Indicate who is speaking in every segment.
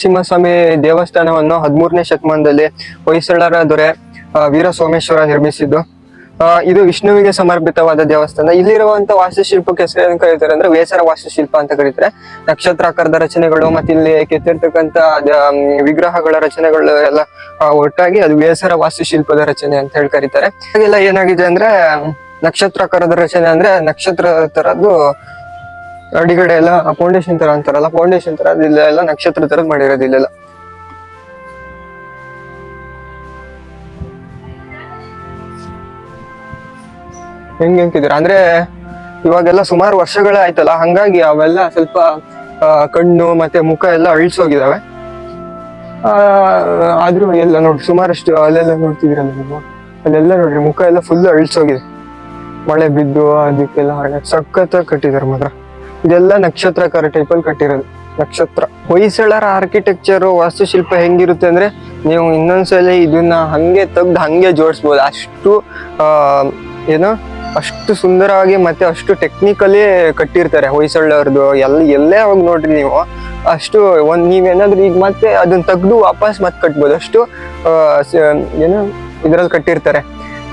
Speaker 1: ನರಸಿಂಹಸ್ವಾಮಿ ದೇವಸ್ಥಾನವನ್ನು ಹದಿಮೂರನೇ ಶತಮಾನದಲ್ಲಿ ಹೊಯ್ಸಳರ ದೊರೆ ವೀರ ಸೋಮೇಶ್ವರ ನಿರ್ಮಿಸಿದ್ದು. ಇದು ವಿಷ್ಣುವಿಗೆ ಸಮರ್ಪಿತವಾದ ದೇವಸ್ಥಾನ. ಇಲ್ಲಿರುವಂತ ವಾಸ್ತುಶಿಲ್ಪಕ್ಕೆ ಹೆಸರು ಕರೀತಾರೆ ಅಂದ್ರೆ ವೇಸರ ವಾಸ್ತುಶಿಲ್ಪ ಅಂತ ಕರೀತಾರೆ. ನಕ್ಷತ್ರಾಕಾರದ ರಚನೆಗಳು ಮತ್ತೆ ಇಲ್ಲಿ ಕೆತ್ತಿರ್ತಕ್ಕಂತ ವಿಗ್ರಹಗಳ ರಚನೆಗಳು ಎಲ್ಲ ಒಟ್ಟಾಗಿ ಅದು ವೇಸರ ವಾಸ್ತುಶಿಲ್ಪದ ರಚನೆ ಅಂತ ಹೇಳಿ ಕರೀತಾರೆ. ಹಾಗೆಲ್ಲ ಏನಾಗಿದೆ ಅಂದ್ರೆ, ನಕ್ಷತ್ರಾಕಾರದ ರಚನೆ ಅಂದ್ರೆ ನಕ್ಷತ್ರ ತರದ್ದು ಅಡಿಗಡೆ ಎಲ್ಲ ಫೌಂಡೇಶನ್ ತರ ಅಂತಾರಲ್ಲ ಫೌಂಡೇಶನ್ ತರ ಇಲ್ಲೆಲ್ಲ ನಕ್ಷತ್ರ ತರ ಮಾಡಿರೋದು ಇಲ್ಲೆಲ್ಲ. ಹೆಂಗ್ ಹೆಂಗಿದ್ರ ಅಂದ್ರೆ ಇವಾಗೆಲ್ಲ ಸುಮಾರು ವರ್ಷಗಳೇ ಆಯ್ತಲ್ಲ ಹಂಗಾಗಿ ಅವೆಲ್ಲ ಸ್ವಲ್ಪ ಕಣ್ಣು ಮತ್ತೆ ಮುಖ ಎಲ್ಲ ಅಳಿಸೋಗಿದಾವೆ. ಆದ್ರೂ ಎಲ್ಲ ನೋಡಿ, ಸುಮಾರಷ್ಟು ಅಲ್ಲೆಲ್ಲ ನೋಡ್ತಿದ್ರಲ್ಲ ನೀವು? ಅಲ್ಲೆಲ್ಲ ನೋಡ್ರಿ, ಮುಖ ಎಲ್ಲ ಫುಲ್ ಅಳಿಸೋಗಿದೆ. ಮಳೆ ಬಿದ್ದು ಅದಕ್ಕೆಲ್ಲ ಸಖತ್ತಾಗಿ ಕಟ್ಟಿದಾರೆ ಮಾತ್ರ. ಇದೆಲ್ಲ ನಕ್ಷತ್ರಕಾರ ಟೈಪ್ ಅಲ್ಲಿ ಕಟ್ಟಿರೋದು. ನಕ್ಷತ್ರ. ಹೊಯ್ಸಳರ ಆರ್ಕಿಟೆಕ್ಚರ್ ವಾಸ್ತುಶಿಲ್ಪ ಹೆಂಗಿರುತ್ತೆ ಅಂದ್ರೆ ನೀವು ಇನ್ನೊಂದ್ಸಲ ಇದನ್ನ ಹಂಗೆ ತೆಗ್ದು ಹಂಗೆ ಜೋಡಿಸ್ಬೋದು. ಅಷ್ಟು ಏನು, ಅಷ್ಟು ಸುಂದರವಾಗಿ ಮತ್ತೆ ಅಷ್ಟು ಟೆಕ್ನಿಕಲಿ ಕಟ್ಟಿರ್ತಾರೆ ಹೊಯ್ಸಳರದು. ಎಲ್ಲ ಎಲ್ಲೇ ಹೋಗಿ ನೋಡ್ರಿ ನೀವು, ಅಷ್ಟು ಒಂದ್ ನೀವೇನಾದ್ರೂ ಈಗ ಮತ್ತೆ ಅದನ್ನ ತೆಗ್ದು ವಾಪಸ್ ಮತ್ತೆ ಕಟ್ಬೋದು. ಅಷ್ಟು ಏನು, ಇದ್ರಲ್ಲಿ ಕಟ್ಟಿರ್ತಾರೆ.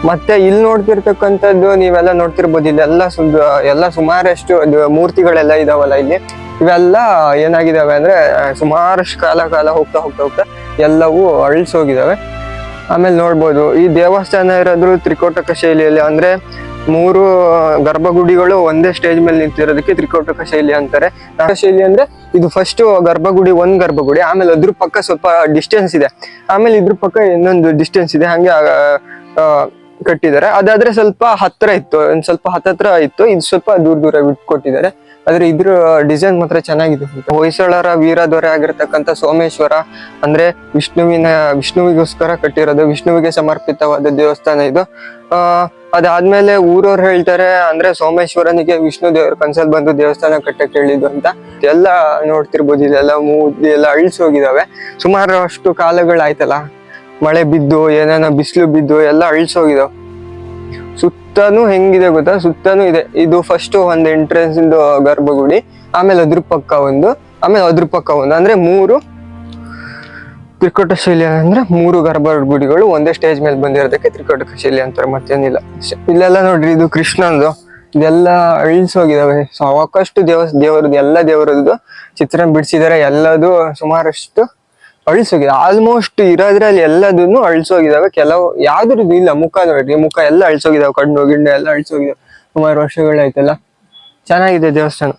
Speaker 1: ಮತ್ತೆ ಇಲ್ಲಿ ನೋಡ್ತಿರ್ತಕ್ಕಂಥದ್ದು ನೀವೆಲ್ಲ ನೋಡ್ತಿರ್ಬೋದು. ಇಲ್ಲೆಲ್ಲ ಎಲ್ಲ ಸುಮಾರಷ್ಟು ಮೂರ್ತಿಗಳೆಲ್ಲ ಇದಾವಲ್ಲ ಇಲ್ಲಿ. ಇವೆಲ್ಲ ಏನಾಗಿದಾವೆ ಅಂದ್ರೆ ಸುಮಾರಷ್ಟು ಕಾಲ ಕಾಲ ಹೋಗ್ತಾ ಹೋಗ್ತಾ ಹೋಗ್ತಾ ಎಲ್ಲವೂ ಅಳಿಸೋಗಿದಾವೆ ಆಮೇಲೆ ನೋಡ್ಬೋದು, ಈ ದೇವಸ್ಥಾನ ಇರೋದ್ರು ತ್ರಿಕೋಟಕ ಶೈಲಿಯಲ್ಲಿ ಅಂದ್ರೆ ಮೂರು ಗರ್ಭಗುಡಿಗಳು ಒಂದೇ ಸ್ಟೇಜ್ ಮೇಲೆ ನಿಂತಿರೋದಕ್ಕೆ ತ್ರಿಕೋಟಕ ಶೈಲಿ ಅಂತಾರೆ. ಶೈಲಿ ಅಂದ್ರೆ ಇದು ಫಸ್ಟ್ ಗರ್ಭಗುಡಿ, ಒಂದ್ ಗರ್ಭಗುಡಿ, ಆಮೇಲೆ ಅದ್ರ ಪಕ್ಕ ಸ್ವಲ್ಪ ಡಿಸ್ಟೆನ್ಸ್ ಇದೆ. ಆಮೇಲೆ ಇದ್ರ ಪಕ್ಕ ಇನ್ನೊಂದು ಡಿಸ್ಟೆನ್ಸ್ ಇದೆ. ಹಂಗೆ ಕಟ್ಟಿದ್ದಾರೆ. ಅದಾದ್ರೆ ಸ್ವಲ್ಪ ಹತ್ರ ಇತ್ತು, ಒಂದ್ ಸ್ವಲ್ಪ ಹತ್ತತ್ರ ಇತ್ತು, ಇದು ಸ್ವಲ್ಪ ದೂರ ದೂರ ಬಿಟ್ಕೊಟ್ಟಿದ್ದಾರೆ ಆದ್ರೆ ಇದ್ರ ಡಿಸೈನ್ ಮಾತ್ರ ಚೆನ್ನಾಗಿದೆ ಹೊಯ್ಸಳರ ವೀರ ದೊರೆ ಆಗಿರ್ತಕ್ಕಂಥ ಸೋಮೇಶ್ವರ, ಅಂದ್ರೆ ವಿಷ್ಣುವಿನ, ವಿಷ್ಣುವಿಗೋಸ್ಕರ ಕಟ್ಟಿರೋದು, ವಿಷ್ಣುವಿಗೆ ಸಮರ್ಪಿತವಾದ ದೇವಸ್ಥಾನ ಇದು. ಆ, ಅದಾದ್ಮೇಲೆ ಊರವ್ರು ಹೇಳ್ತಾರೆ, ಅಂದ್ರೆ ಸೋಮೇಶ್ವರನಿಗೆ ವಿಷ್ಣು ದೇವರ ಕನ್ಸಲ್ ಬಂದು ದೇವಸ್ಥಾನ ಕಟ್ಟಕ್ಕೆ ಹೇಳಿದ್ದು ಅಂತ. ಎಲ್ಲ ನೋಡ್ತಿರ್ಬೋದು ಇದೆಲ್ಲ ಮೂರ್ತಿ ಎಲ್ಲ ಅಳಿಸೋಗಿದಾವೆ. ಸುಮಾರು ಅಷ್ಟು ಕಾಲಗಳಾಯ್ತಲ್ಲ. ಮಳೆ ಬಿದ್ದು, ಏನೇನೋ ಬಿಸಿಲು ಬಿದ್ದು, ಎಲ್ಲ ಅಳಿಸೋಗಿದಾವೆ ಸುತ್ತನೂ ಹೆಂಗಿದೆ ಗೊತ್ತಾ? ಸುತ್ತನೂ ಇದೆ. ಇದು ಫಸ್ಟ್ ಒಂದು ಎಂಟ್ರೆನ್ಸ್ ಇಂದು ಗರ್ಭಗುಡಿ, ಆಮೇಲೆ ಅದ್ರ ಪಕ್ಕ ಒಂದು, ಆಮೇಲೆ ಅದ್ರ ಪಕ್ಕ ಒಂದು. ಅಂದ್ರೆ ಮೂರು ತ್ರಿಕೋಟ ಶೈಲಿ ಅಂದ್ರೆ ಮೂರು ಗರ್ಭಗುಡಿಗಳು ಒಂದೇ ಸ್ಟೇಜ್ ಮೇಲೆ ಬಂದಿರೋದಕ್ಕೆ ತ್ರಿಕೋಟ ಶೈಲಿ ಅಂತಾರೆ, ಮತ್ತೇನಿಲ್ಲ. ಇಲ್ಲೆಲ್ಲ ನೋಡ್ರಿ, ಇದು ಕೃಷ್ಣಂದು. ಇದೆಲ್ಲ ಅಳಿಸೋಗಿದಾವೆ. ಸಾಕಷ್ಟು ದೇವ ದೇವರದ್ದು, ಎಲ್ಲ ದೇವರದ್ದು ಚಿತ್ರ ಬಿಡಿಸಿದ್ದಾರೆ. ಎಲ್ಲದು ಸುಮಾರಷ್ಟು ಅಳಿಸೋಗಿದೆ. ಆಲ್ಮೋಸ್ಟ್ ಇರೋದ್ರಲ್ಲಿ ಎಲ್ಲದನ್ನು ಅಳಿಸೋಗಿದಾವೆ ಕೆಲವು ಯಾವ್ದ್ರದ್ದು ಇಲ್ಲ ಮುಖ ನೋಡ್ರಿ ಮುಖ ಎಲ್ಲ ಅಳಿಸೋಗಿದಾವೆ ಕಣ್ಣು ಗಿಣ್ಣು ಎಲ್ಲ ಅಳಿಸೋಗಿದಾವೆ ಸುಮಾರು ವರ್ಷಗಳಾಯ್ತಲ್ಲ. ಚೆನ್ನಾಗಿದೆ ದೇವಸ್ಥಾನ.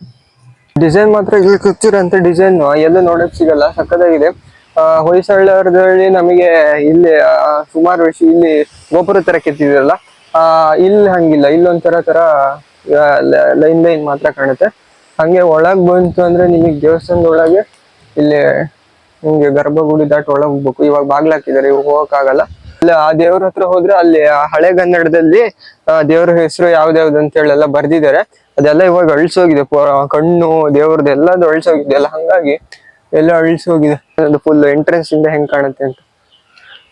Speaker 1: ಡಿಸೈನ್ ಮಾತ್ರ ಇಲ್ಲಿ ಕೂತಿರೋಂಥ ಡಿಸೈನ್. ಎಲ್ಲ ನೋಡಕ್ ಸಿಗಲ್ಲ. ಸಕ್ಕದಾಗಿದೆ ಆ, ಹೊಯ್ಸಳರದಲ್ಲಿ ನಮಗೆ ಇಲ್ಲಿ ಸುಮಾರು ವರ್ಷ ಇಲ್ಲಿ ಗೋಪುರ ತರ ಕೆತ್ತಿದ್ರಲ್ಲ. ಆ ಇಲ್ಲಿ ಹಂಗಿಲ್ಲ. ಇಲ್ಲೊಂಥರ ತರ ಲೈನ್ ಲೈನ್ ಮಾತ್ರ ಕಾಣುತ್ತೆ. ಹಂಗೆ ಒಳಗ್ ಬಂತು ಅಂದ್ರೆ ನಿಮಗೆ ದೇವಸ್ಥಾನದ ಒಳಗೆ ಇಲ್ಲಿ ಹಿಂಗೆ ಗರ್ಭಗುಡಿ ದಾಟಿ ಒಳಗ್ ಹೋಗ್ಬೇಕು. ಇವಾಗ ಬಾಗ್ಲ ಹಾಕಿದ್ದಾರೆ ಇವಾಗ ಹೋಗಕ್ಕಾಗಲ್ಲ. ಅಲ್ಲ ಆ ದೇವ್ರ ಹತ್ರ ಹೋದ್ರೆ ಅಲ್ಲಿ ಆ ಹಳೆಗನ್ನಡದಲ್ಲಿ ಆ, ದೇವ್ರ ಹೆಸರು ಯಾವ್ದ್ಯಾವ್ದು ಅಂತ ಹೇಳೆಲ್ಲ ಬರ್ದಿದ್ದಾರೆ. ಅದೆಲ್ಲ ಇವಾಗ ಅಳ್ಸೋಗಿದೆ. ಕಣ್ಣು ದೇವ್ರದ್ದು ಎಲ್ಲದು ಅಳ್ಸೋಗಿದೆ. ಎಲ್ಲ ಹಂಗಾಗಿ ಎಲ್ಲ ಅಳಿಸೋಗಿದೆ. ಅದು ಫುಲ್ ಎಂಟ್ರೆನ್ಸ್ ಇಂದ ಹೆಂಗ್ ಕಾಣುತ್ತೆ ಅಂತ.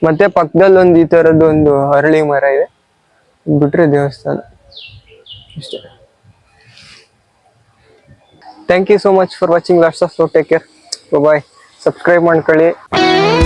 Speaker 1: ಮತ್ತೆ ಪಕ್ಕದಲ್ಲಿ ಒಂದು ಈ ತರದ್ದು ಒಂದು ಅರಳಿ ಮರ ಇದೆ. ಬಿಟ್ರೆ ದೇವಸ್ಥಾನ. ಇಷ್ಟೇ. Thank you so much for watching last of take care bye subscribe may